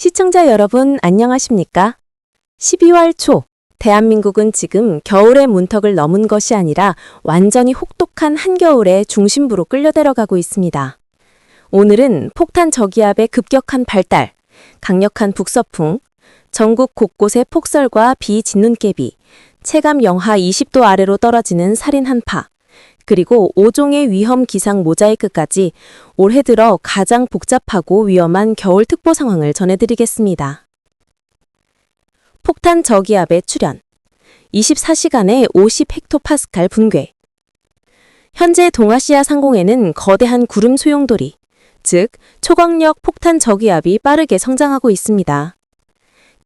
시청자 여러분 안녕하십니까? 12월 초 대한민국은 지금 겨울의 문턱을 넘은 것이 아니라 완전히 혹독한 한겨울의 중심부로 끌려들어가고 있습니다. 오늘은 폭탄 저기압의 급격한 발달, 강력한 북서풍, 전국 곳곳의 폭설과 비 짓눈깨비, 체감 영하 20도 아래로 떨어지는 살인 한파, 그리고 5종의 위험 기상 모자이크까지 올해 들어 가장 복잡하고 위험한 겨울 특보 상황을 전해드리겠습니다. 폭탄 저기압의 출현. 24시간에 50 헥토파스칼 붕괴. 현재 동아시아 상공에는 거대한 구름 소용돌이, 즉 초강력 폭탄 저기압이 빠르게 성장하고 있습니다.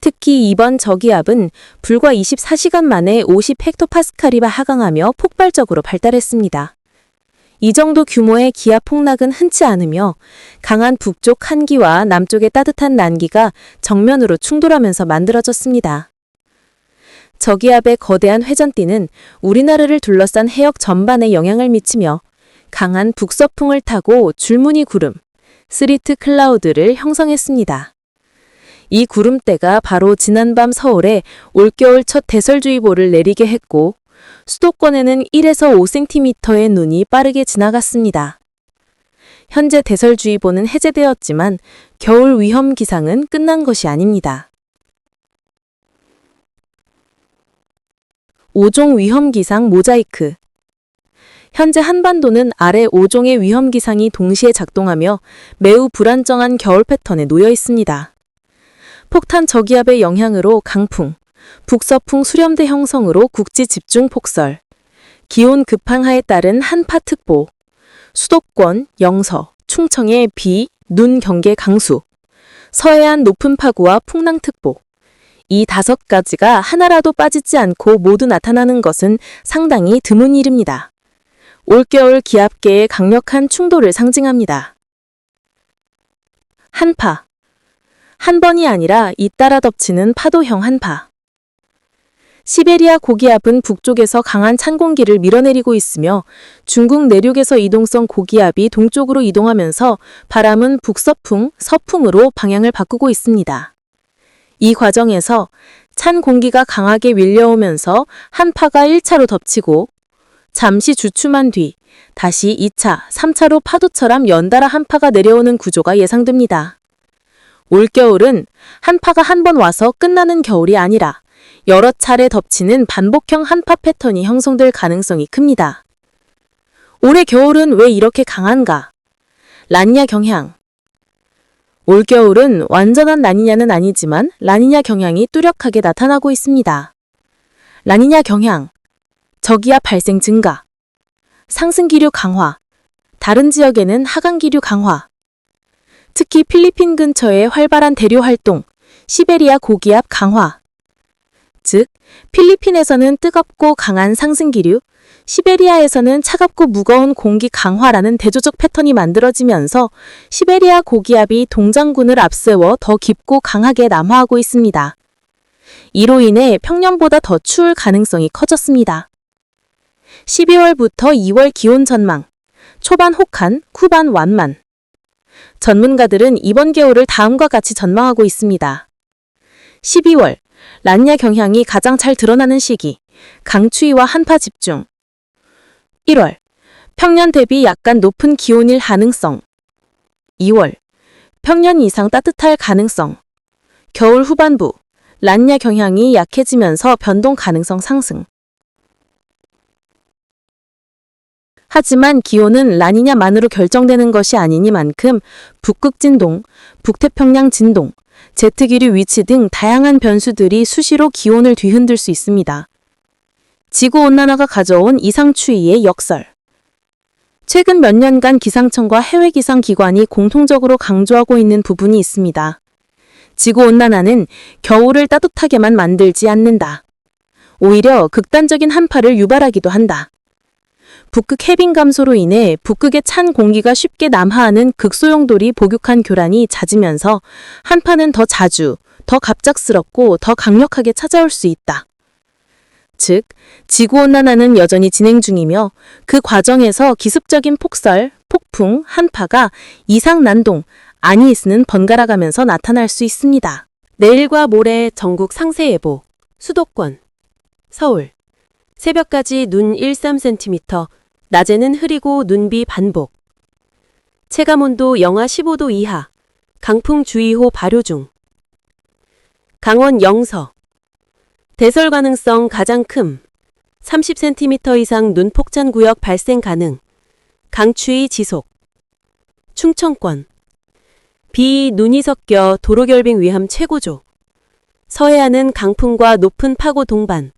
특히 이번 저기압은 불과 24시간 만에 50 헥토파스칼이 하강하며 폭발적으로 발달했습니다. 이 정도 규모의 기압 폭락은 흔치 않으며 강한 북쪽 한기와 남쪽의 따뜻한 난기가 정면으로 충돌하면서 만들어졌습니다. 저기압의 거대한 회전띠는 우리나라를 둘러싼 해역 전반에 영향을 미치며 강한 북서풍을 타고 줄무늬 구름, 스리트 클라우드를 형성했습니다. 이 구름대가 바로 지난밤 서울에 올겨울 첫 대설주의보를 내리게 했고 수도권에는 1에서 5cm의 눈이 빠르게 지나갔습니다. 현재 대설주의보는 해제되었지만 겨울 위험 기상은 끝난 것이 아닙니다. 5종 위험 기상 모자이크 현재 한반도는 아래 5종의 위험 기상이 동시에 작동하며 매우 불안정한 겨울 패턴에 놓여 있습니다. 폭탄 저기압의 영향으로 강풍, 북서풍 수렴대 형성으로 국지 집중 폭설, 기온 급항하에 따른 한파특보, 수도권, 영서, 충청의 비, 눈 경계 강수, 서해안 높은 파구와 풍랑특보. 이 다섯 가지가 하나라도 빠지지 않고 모두 나타나는 것은 상당히 드문 일입니다. 올겨울 기압계의 강력한 충돌을 상징합니다. 한파. 한 번이 아니라 잇따라 덮치는 파도형 한파. 시베리아 고기압은 북쪽에서 강한 찬 공기를 밀어내리고 있으며 중국 내륙에서 이동성 고기압이 동쪽으로 이동하면서 바람은 북서풍, 서풍으로 방향을 바꾸고 있습니다. 이 과정에서 찬 공기가 강하게 밀려오면서 한파가 1차로 덮치고 잠시 주춤한 뒤 다시 2차, 3차로 파도처럼 연달아 한파가 내려오는 구조가 예상됩니다. 올겨울은 한파가 한 번 와서 끝나는 겨울이 아니라 여러 차례 덮치는 반복형 한파 패턴이 형성될 가능성이 큽니다. 올해 겨울은 왜 이렇게 강한가? 라니냐 경향. 올겨울은 완전한 라니냐는 아니지만 라니냐 경향이 뚜렷하게 나타나고 있습니다. 라니냐 경향. 저기압 발생 증가. 상승 기류 강화. 다른 지역에는 하강 기류 강화. 특히 필리핀 근처의 활발한 대류 활동, 시베리아 고기압 강화. 즉, 필리핀에서는 뜨겁고 강한 상승기류, 시베리아에서는 차갑고 무거운 공기 강화라는 대조적 패턴이 만들어지면서 시베리아 고기압이 동장군을 앞세워 더 깊고 강하게 남하하고 있습니다. 이로 인해 평년보다 더 추울 가능성이 커졌습니다. 12월부터 2월 기온 전망. 초반 혹한, 후반 완만. 전문가들은 이번 겨울을 다음과 같이 전망하고 있습니다. 12월, 란야 경향이 가장 잘 드러나는 시기, 강추위와 한파 집중. 1월, 평년 대비 약간 높은 기온일 가능성. 2월, 평년 이상 따뜻할 가능성. 겨울 후반부, 란야 경향이 약해지면서 변동 가능성 상승. 하지만 기온은 라니냐만으로 결정되는 것이 아니니만큼 북극 진동, 북태평양 진동, 제트기류 위치 등 다양한 변수들이 수시로 기온을 뒤흔들 수 있습니다. 지구온난화가 가져온 이상추위의 역설. 최근 몇 년간 기상청과 해외 기상기관이 공통적으로 강조하고 있는 부분이 있습니다. 지구온난화는 겨울을 따뜻하게만 만들지 않는다. 오히려 극단적인 한파를 유발하기도 한다. 북극 해빙 감소로 인해 북극의 찬 공기가 쉽게 남하하는 극소용돌이 복육한 교란이 잦으면서 한파는 더 자주, 더 갑작스럽고 더 강력하게 찾아올 수 있다. 즉, 지구온난화는 여전히 진행 중이며 그 과정에서 기습적인 폭설, 폭풍, 한파가 이상 난동, 아니이스는 번갈아 가면서 나타날 수 있습니다. 내일과 모레 전국 상세예보, 수도권, 서울. 새벽까지 눈 1-3cm, 낮에는 흐리고 눈비 반복. 체감온도 영하 15도 이하, 강풍 주의호 발효 중. 강원 영서. 대설 가능성 가장 큼. 30cm 이상 눈 폭탄 구역 발생 가능. 강추위 지속. 충청권. 비, 눈이 섞여 도로 결빙 위험 최고조. 서해안은 강풍과 높은 파고 동반.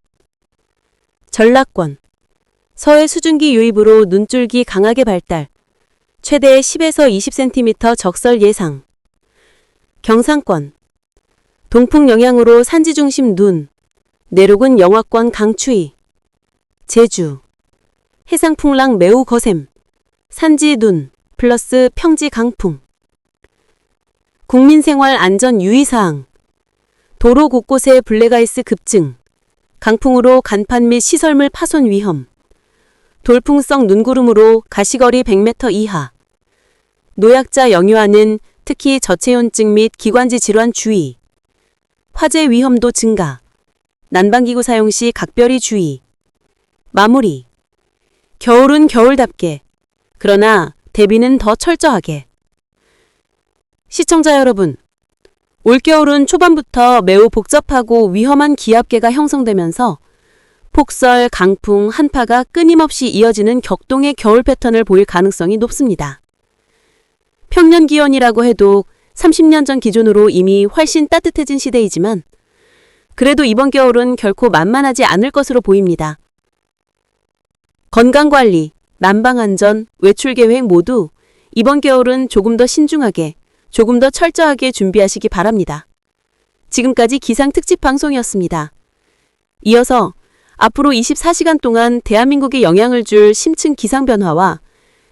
전라권. 서해 수증기 유입으로 눈줄기 강하게 발달. 최대 10에서 20cm 적설 예상. 경상권. 동풍 영향으로 산지 중심 눈. 내륙은 영하권 강추위. 제주. 해상 풍랑 매우 거셈. 산지 눈 플러스 평지 강풍. 국민생활 안전 유의사항. 도로 곳곳에 블랙아이스 급증. 강풍으로 간판 및 시설물 파손 위험. 돌풍성 눈구름으로 가시거리 100m 이하. 노약자 영유아는 특히 저체온증 및 기관지 질환 주의. 화재 위험도 증가. 난방기구 사용 시 각별히 주의. 마무리. 겨울은 겨울답게. 그러나 대비는 더 철저하게. 시청자 여러분, 올겨울은 초반부터 매우 복잡하고 위험한 기압계가 형성되면서 폭설, 강풍, 한파가 끊임없이 이어지는 격동의 겨울 패턴을 보일 가능성이 높습니다. 평년 기온이라고 해도 30년 전 기준으로 이미 훨씬 따뜻해진 시대이지만 그래도 이번 겨울은 결코 만만하지 않을 것으로 보입니다. 건강관리, 난방안전, 외출계획 모두 이번 겨울은 조금 더 신중하게, 조금 더 철저하게 준비하시기 바랍니다. 지금까지 기상 특집 방송이었습니다. 이어서 앞으로 24시간 동안 대한민국에 영향을 줄 심층 기상 변화와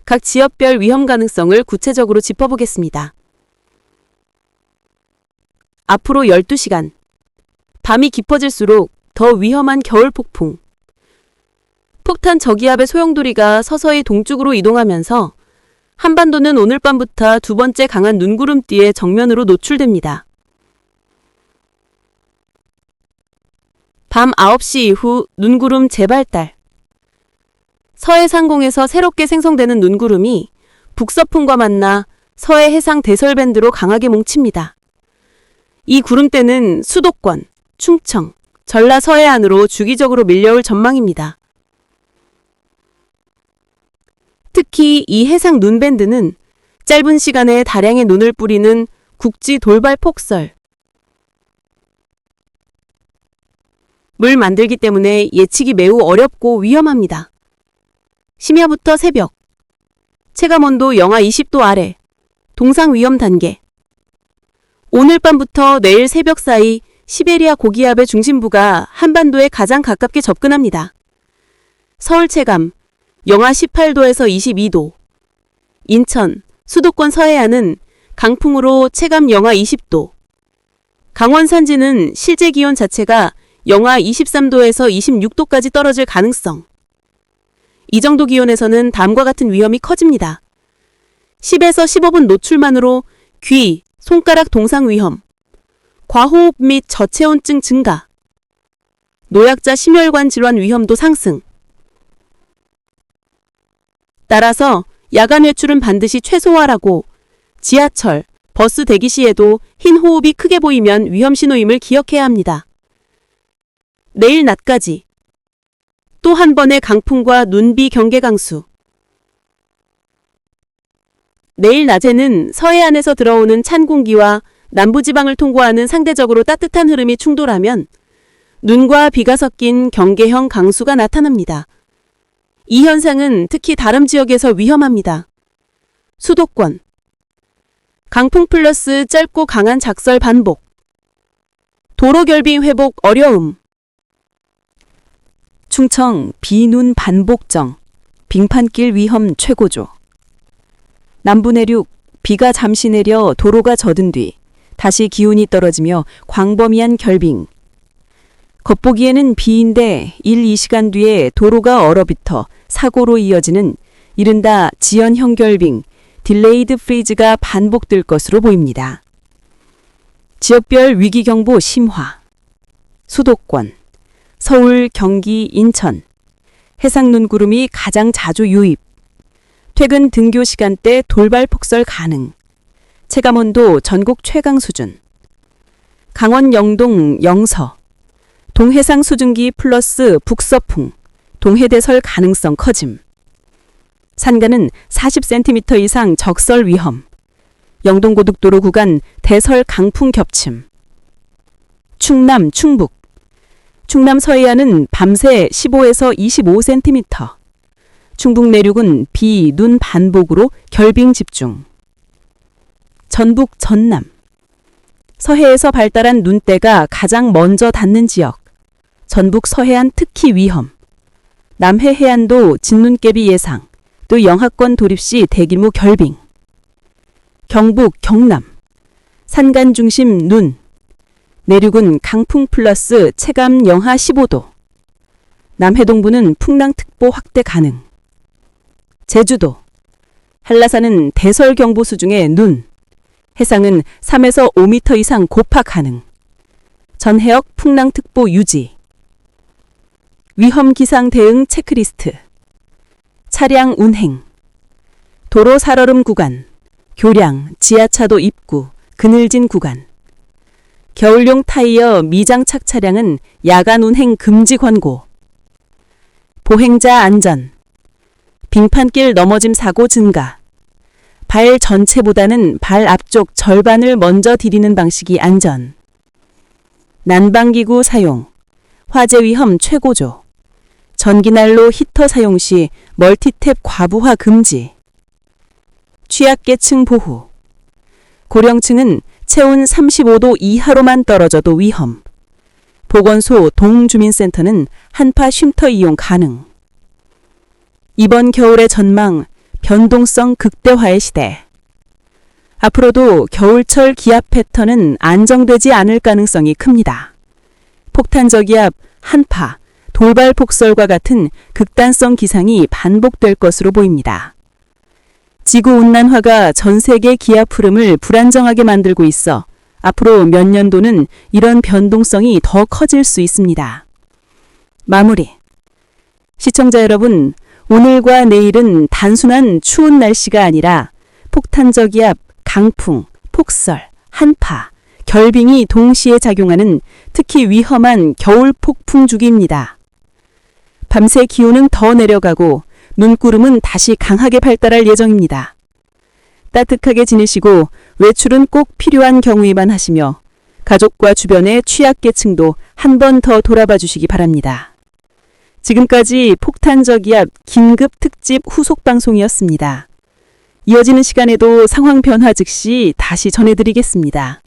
각 지역별 위험 가능성을 구체적으로 짚어보겠습니다. 앞으로 12시간. 밤이 깊어질수록 더 위험한 겨울 폭풍. 폭탄 저기압의 소용돌이가 서서히 동쪽으로 이동하면서 한반도는 오늘 밤부터 두 번째 강한 눈구름띠에 정면으로 노출됩니다. 밤 9시 이후 눈구름 재발달. 서해 상공에서 새롭게 생성되는 눈구름이 북서풍과 만나 서해 해상 대설밴드로 강하게 뭉칩니다. 이 구름대는 수도권, 충청, 전라 서해안으로 주기적으로 밀려올 전망입니다. 특히 이 해상 눈밴드는 짧은 시간에 다량의 눈을 뿌리는 국지 돌발 폭설, 물 만들기 때문에 예측이 매우 어렵고 위험합니다. 심야부터 새벽, 체감온도 영하 20도 아래, 동상 위험 단계. 오늘 밤부터 내일 새벽 사이 시베리아 고기압의 중심부가 한반도에 가장 가깝게 접근합니다. 서울 체감 영하 18도에서 22도. 인천, 수도권 서해안은 강풍으로 체감 영하 20도. 강원 산지는 실제 기온 자체가 영하 23도에서 26도까지 떨어질 가능성. 이 정도 기온에서는 다음과 같은 위험이 커집니다. 10에서 15분 노출만으로 귀, 손가락 동상 위험, 과호흡 및 저체온증 증가, 노약자 심혈관 질환 위험도 상승. 따라서 야간 외출은 반드시 최소화라고 지하철, 버스 대기 시에도 흰 호흡이 크게 보이면 위험 신호임을 기억해야 합니다. 내일 낮까지 또 한 번의 강풍과 눈비 경계 강수. 내일 낮에는 서해안에서 들어오는 찬 공기와 남부지방을 통과하는 상대적으로 따뜻한 흐름이 충돌하면 눈과 비가 섞인 경계형 강수가 나타납니다. 이 현상은 특히 다른 지역에서 위험합니다. 수도권. 강풍 플러스 짧고 강한 작설 반복. 도로 결빙 회복 어려움. 충청 비눈 반복정, 빙판길 위험 최고조. 남부 내륙 비가 잠시 내려 도로가 젖은 뒤 다시 기온이 떨어지며 광범위한 결빙. 겉보기에는 비인데 1, 2시간 뒤에 도로가 얼어붙어 사고로 이어지는 이른다 지연형 결빙, 딜레이드 프리즈가 반복될 것으로 보입니다. 지역별 위기경보 심화. 수도권, 서울, 경기, 인천. 해상 눈구름이 가장 자주 유입. 퇴근 등교 시간대 돌발 폭설 가능. 체감온도 전국 최강 수준. 강원 영동 영서. 동해상 수증기 플러스 북서풍. 동해대설 가능성 커짐. 산간은 40cm 이상 적설 위험. 영동고속도로 구간 대설 강풍 겹침. 충남, 충북. 충남 서해안은 밤새 15에서 25cm. 충북 내륙은 비, 눈 반복으로 결빙 집중. 전북, 전남. 서해에서 발달한 눈대가 가장 먼저 닿는 지역. 전북 서해안 특히 위험. 남해 해안도 진눈깨비 예상. 또 영하권 돌입 시 대규모 결빙. 경북, 경남. 산간 중심 눈. 내륙은 강풍 플러스 체감 영하 15도. 남해동부는 풍랑특보 확대 가능. 제주도. 한라산은 대설경보수 중에 눈. 해상은 3에서 5m 이상 고파 가능. 전해역 풍랑특보 유지. 위험 기상 대응 체크리스트. 차량 운행. 도로 살얼음 구간. 교량, 지하차도 입구, 그늘진 구간. 겨울용 타이어 미장착 차량은 야간 운행 금지 권고. 보행자 안전. 빙판길 넘어짐 사고 증가. 발 전체보다는 발 앞쪽 절반을 먼저 디디는 방식이 안전. 난방기구 사용. 화재 위험 최고조. 전기난로 히터 사용 시 멀티탭 과부하 금지. 취약계층 보호. 고령층은 체온 35도 이하로만 떨어져도 위험. 보건소 동주민센터는 한파 쉼터 이용 가능. 이번 겨울의 전망, 변동성 극대화의 시대. 앞으로도 겨울철 기압 패턴은 안정되지 않을 가능성이 큽니다. 폭탄 저기압, 한파, 돌발 폭설과 같은 극단성 기상이 반복될 것으로 보입니다. 지구온난화가 전 세계 기압 흐름을 불안정하게 만들고 있어 앞으로 몇 년도는 이런 변동성이 더 커질 수 있습니다. 마무리. 시청자 여러분, 오늘과 내일은 단순한 추운 날씨가 아니라 폭탄저기압, 강풍, 폭설, 한파, 결빙이 동시에 작용하는 특히 위험한 겨울 폭풍 주기입니다. 밤새 기온은 더 내려가고 눈구름은 다시 강하게 발달할 예정입니다. 따뜻하게 지내시고 외출은 꼭 필요한 경우에만 하시며 가족과 주변의 취약계층도 한 번 더 돌아봐 주시기 바랍니다. 지금까지 폭탄저기압 긴급 특집 후속 방송이었습니다. 이어지는 시간에도 상황 변화 즉시 다시 전해드리겠습니다.